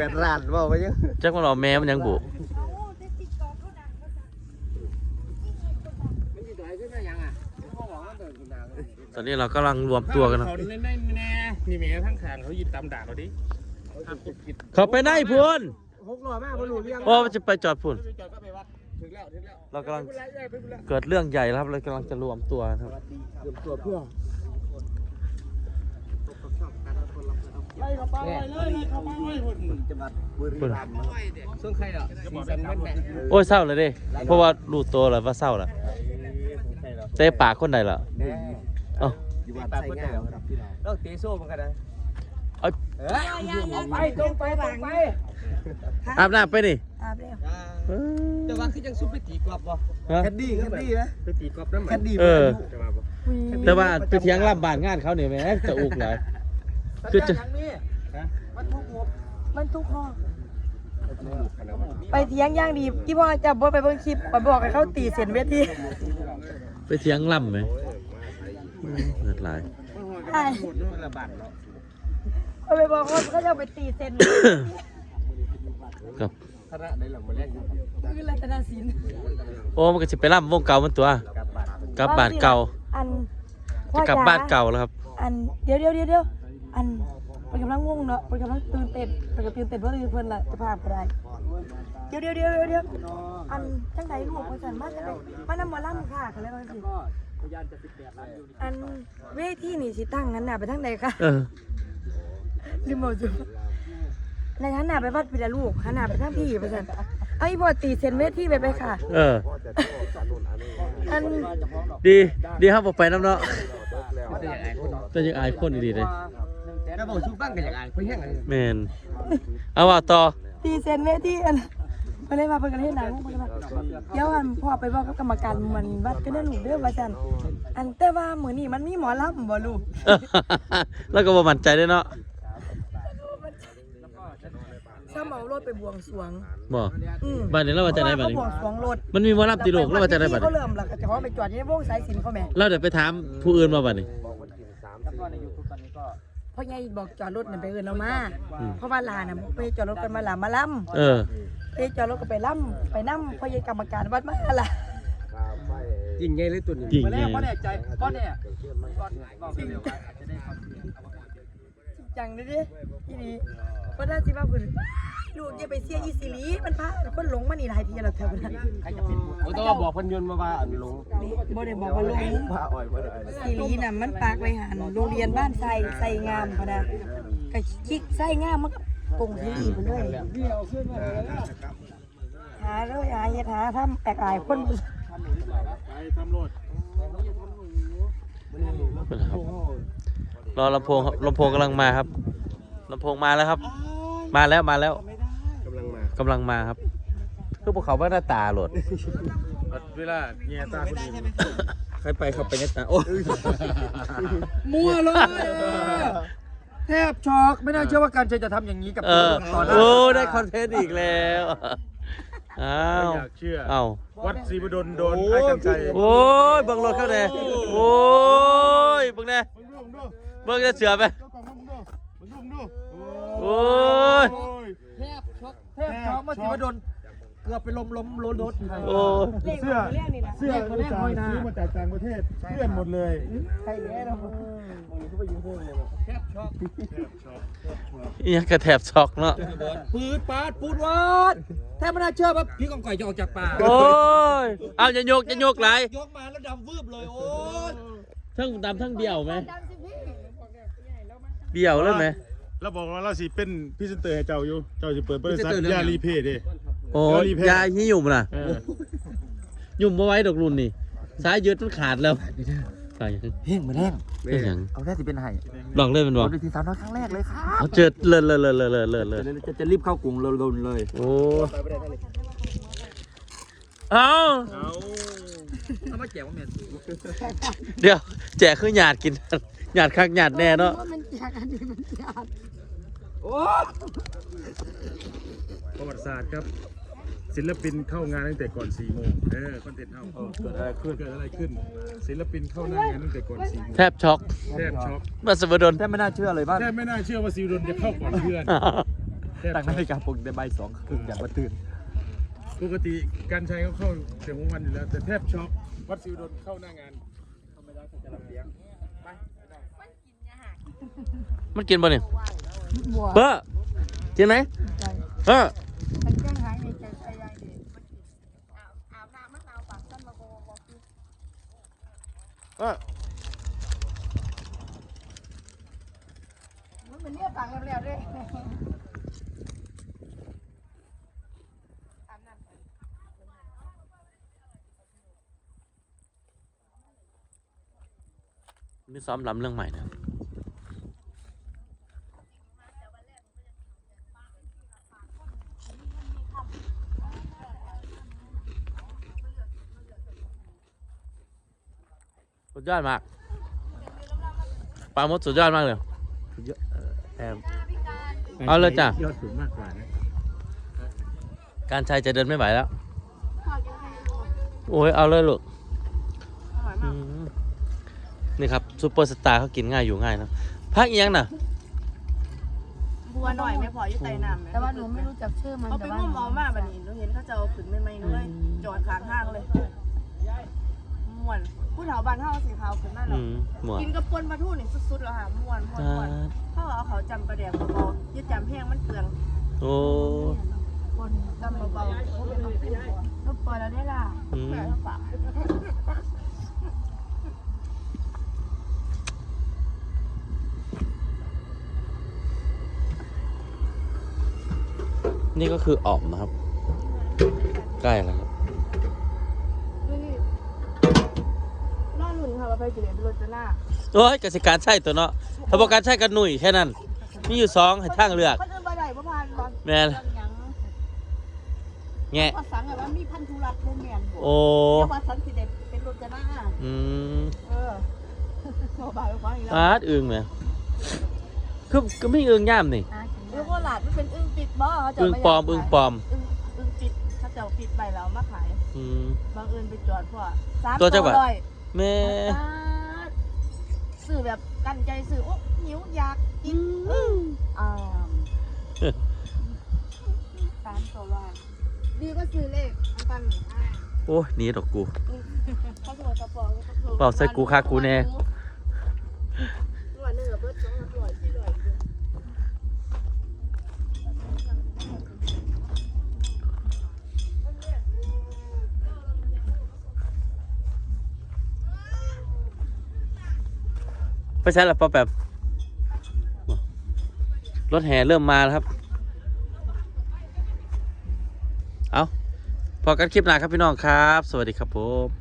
แปดร้านว่าไปยังจักมันเอาแม่มันยังบุมันสิถอยขึ้นมายังอะเขาบอกว่าเดินขึ้นมาตอนนี้เรากำลังรวมตัวกันนะเขาแน่แน่แน่นี่แม่ทั้งขางเขายืนตามด่าเราดิเขาไปไหนพูนหกร้อยมากบ่รู้เรื่องโอ้มันจะไปจอดพูนไปจอดก็ไปวัดถึงแล้วถึงแล้วเรากำลังไม่เป็นไรไม่เป็นไรเกิดเรื่องใหญ่แล้วครับเรากำลังจะรวมตัวนะครับเตรียมตัวเพื่อ ไล่เขาไปเลยไล่เขาไปเลยคนจังหวัดบุรีรัมย์ซึ่งใครอะสีสันมันแน่โอ้ยเศร้าเลยเด้ เพราะว่ารู้ตัวแล้วว่าเศร้าแล้วเตะปากคนใดล่ะแน่เอ้าอยู่บ้านใส่ง่ายครับพี่น้องเราเตะโซ่มันกันนะเอ้ยเอ้ยไปตรงไปตรงไปอาบน้ำไปนี่อาบแล้วเออแต่ว่าคือยังซุปไปตีกรอบบ่ฮะแคดดี้แคดดี้นะไปตีกอล์ฟน้ำมัแคนดดี้เออจะมาบ่แต่ว่าไปเถียงลำบานงานเขาเนี่ยแหม่จะอุกเลย คือจะทางนี้มันทุกงบมันทุกห้อง ไปเถียงอย่างดีที่พ่อจะบ่ไปเบิ่งคลิปไปบอกให้เขาตีเส้นเวทีไปเถียงลำไหมเกิดหลายใช่ระบาดเนาะเขาไปบอกว่าเขาจะเอาไปตีเส้นครับคณะในหลังมาแรกอยู่คือรัตนศิลป์โอ้มันก็จะไปลำวงเก่ามันตัวกับบ้านกลับบ้านเก่าอันจะกลับบ้านเก่าแล้วครับ อันเดี๋ยวเดี๋ยวเดี๋ยวำลังงงเนาะเป็นกำลังตื่นเต้นเป็นกำลังตื่นเต้นเพราะตื่นเพิ่นละจะพาไปได้เดี๋ยวเดี๋ยวเดี๋ยวเดี๋ยวเดี๋ยวอันจังใดลูกว่าซั่นมาจังใดมานำหมอลำค่ะเขาเลยว่าสิอันเวทีนี่สิตั้งงั้นน่ะไปทางใดคะเออลืมบอกจุในหันหน้าไปวัดพีละลูกหันหน้าไปทางพี่ไปสั่นเอาอีพอตีเซนเวทีไปไปค่ะ เออ อัน ดี ดีครับผมไปน้ำเนาะแต่ยังอายคนดีๆเลย แล้วบอกชูบ้างกันอย่างไรเพื่อนอะไรแมนเอาว่าต่อตีเซนเวทีอันไปเลยมาเพิ่นกันเฮ็ดหนังเพิ่นกันเดี๋ยวอันพ่อไปบอกกับกรรมการมันวัดกันได้อลูกเด้อว่าซั่นอันแต่ว่ามื้อนี้มันมีหมอลำบ่ลูกแล้วก็บ่มั่นใจด้วยเนาะซ้ำเอารถไปบวงสรวงบ่อืมบ้านนี้เราว่าจะได้บ้านเขานี้บวงสรวงรถมันมีหมอลำตีโลกเราว่าจะได้บ้านเขานี้เริ่มแล้วก็จะขอไปจอดอยู่ในวงสายสินเขาแม่เราเดี๋ยวไปถามผู้อื่นมาบ้านนี้ พ่อใหญ่บอกจอดรถน่ะไปเอิ้นเรามาอืม เพราะว่าลาน่ะไปจอดรถกันมาลามาลำเออไปจอดรถก็ไปล่ำไปนั่มพอยายกรรมการวัดมาล่ะยิงไงเลยตัวนี้จริงมาไงแล้วพ่อแน่ใจพ่อแน่พ่อบอกเร็วจังเลยดิทีนี้ ก็น่าสิว่าคุณลูกอย่าไปเสียอีสิลีมันพาคนหลงมานี่หลายทีแล้วเธอคนนั้นผมต้องบอกพันยนต์มาว่าอันลงบ่ได้บอกว่าหลงว่าอ่อยว่าอ่อยสิลีน่ะมันปากไว้หันโรงเรียนบ้านไซไซงามพะนะก็คิกไซงามมันก็กงสิลีไปเลยหาเลยหาเฮ็ดหาทำแปลกอายคนไปทำรถรอลำโพงครับลำโพงกำลังมาครับลำโพงมาแล้วครับ มาแล้วมาแล้วกำลังมากำลังมาครับ คือพวกเขาว่าหน้าตาโหลดเวลาเงียตาคนอื่นใครไปเขาไปในตาโอ้มั่วเลยแทบช็อกไม่น่าเชื่อว่าการเจจะทำอย่างนี้กับเออต่อหน้าโอ้ได้คอนเทนต์อีกแล้วอ้าไม่วอยากเชื่ออ้าววัดศรีบดลโดนไอ้กันใจโอ้ยเบิ่งรถเข้าแน่โอ้ยเบิ่งแน่มึงดูมึงดูเบิ่งจะเสือไป เจ้าของมึงดูมึงดูมึงดู โอ้ย แทบช็อกแทบช็อกเมื่อสิวดลเกือบไปล้มล้มรถรถโอ้ยเสื้อเรื่องนี้นะเสื้ออุตส่าห์ซื้อมาจากต่างประเทศเพื่อนหมดเลยใครแน่เราแทบช็อกอิหยังกระแทบช็อกเนาะปืดปาดปูดวัดแทบไม่น่าเชื่อว่าพี่กองก่อยจะออกจากป่าโอ้ยเอาจะยกจะยกไหลายยกมาแล้วดำวืบเลยโอ้ยทั้งดำทั้งเดี่ยวไหมเดี่ยวเลยไหม เราบอกว่าเราสิเป็นพรี่เซนเตอร์ให้เจ้าอยู่ เจ้าสิเปิดบริษัทยารีเพย์ดิโอ้เดี๋ยวรีเพลย์ ยาหิยุ่มน่ะเออยุ่มมาไว้ดอกรุ่นนี่สายยืดมันขาดแล้วตายยังเพ่งมาแรงเป็นหยังเอาแค่สิเป็นไห้ลองเล่นเป็นบ่ดูทีสาวน้อยครั้งแรกเลยครับเอาเจอเลิศเลิศเลิศเลิศเลิศเลิศเลิศจะจะรีบเข้ากรุงเร็วๆเลยโอ้เอาเอาเอามาแจกว่าแม่เดี๋ยวแจกคือหยาดกิน หยาดคักหยาดแน่เนาะมันจากอันนี้มันจากโอ้ประวัติศาสตร์ครับ ศิลปินเข้างานตั้งแต่ก่อน4โมงเออคอนเทนต์เฮาเกิดอะไรขึ้นเกิดอะไรขึ้น ศิลปินเข้าหน้างานตั้งแต่ก่อน4โมงแทบช็อกแทบช็อกมาสมดลแทบไม่น่าเชื่อเลยว่าแทบไม่น่าเชื่อว่าซีอุดนจะเข้าก่อนเพื่อนแทบตั้งช็อกนาฬิกาปลุกได้ใบายสองครึ่งอย่างมาตื่นปกติการใช้เขาเข้าเสียงวันอยู่แล้วแต่แทบช็อกวัดสิวดลเข้าหน้างานเขาไม่ได้เขาจะรับเลี้ยงไป มันกินบ่เนี่ยบัวเบ้อกินไหมเออมันแจ้งหายในใจใจใหญ่เด็กอาบน้ำมะนาวปากสั้นมาโกบอกคือเออมันเป็นเรียกปากแล้วๆด้วยอาบน้ำมีซ้อมลำเรื่องใหม่นะ สุดยอดมากปลาหมดสุดยอดมากเลยสุดยอดเอ่อแอมเอาเลยจ้ะยอดสูงมากกว่านะการชัยจะเดินไม่ไหวแล้วโอ้ยเอาเลยลูกอืมนี่ครับซูเปอร์สตาร์เขากินง่ายอยู่ง่ายเนอะพักอีกยังน่ะบัวหน่อยไม่พออยู่ไตน้ำแต่ว่าหนูไม่รู้จักชื่อมันเขาไปแต่ว่าง่วมเอามาแบบนี้หนูเห็นเขาจะเอาขึ้นไม่ไม่หนูเลยจอดข้างห้างเลยม่ วนผู้เฒ่าบ้านเฮาสีขาวขึ้นมาอืแล้วมหมวกกินกับปนปลาทูนี่สุดๆแล้วค่ะม่วนม่วนจ้าม่วนเขาเอาเขาจำประแดกเบาๆยึดจำแพงมันเปลืองโอ้คนจำเบาๆเขาเป็นต้องพูดลูกปล่อยแล้วได้ล่ะอืมฝากนี่ก็คืออ่อมนะครับ ใกล้แล้วครับ นอนหนุนค่ะว่าไปกินเป็นรถจะหน้าโอ้ยกสิการใช่ตัวเนาะถ้าบอกการใช่กันหนุ่ยแค่นั้น มีอยู่สองให้ทางเลือกเขาจะไปไหนประมาณบางแม่นยังแงะภาษาแบบว่ามีพันธุรัตน์โมแมนบโอ้เรียกว่าสันสิเด็ดเป็นรถจะหน้าอืมเออโมบายไปฟังอีกแล้วอาร์ตอึงเนี่ยคือก็ไม่อึงย่ามนี่ เรียกว่าหลาดมันเป็นอึ้งปิดบ่เขาจะอึงปลอม อึงปลอม อึ้งอึ้งปิดถ้าจะเอาปิดไปแล้วมาขาย อืม บางเอิญไปจอดพวกสามตัวจ้าบ่ะร้อย แม่สื่อแบบกันใจสื่อโอ้หิวอยากกินอื้ออ่าสามตัวร้อยดีก็ซื้อเลขอันตันอ่าโอ้ยหนี่ดอกกูเขาสมมติสปอร์ตก็คือเปล่าใส่กูคักกูแน่ ไปใช้ละป๊อแบบรถแห่เริ่มมาแล้วครับ เอาพอกันคลิปหน้าครับพี่น้องครับ สวัสดีครับผม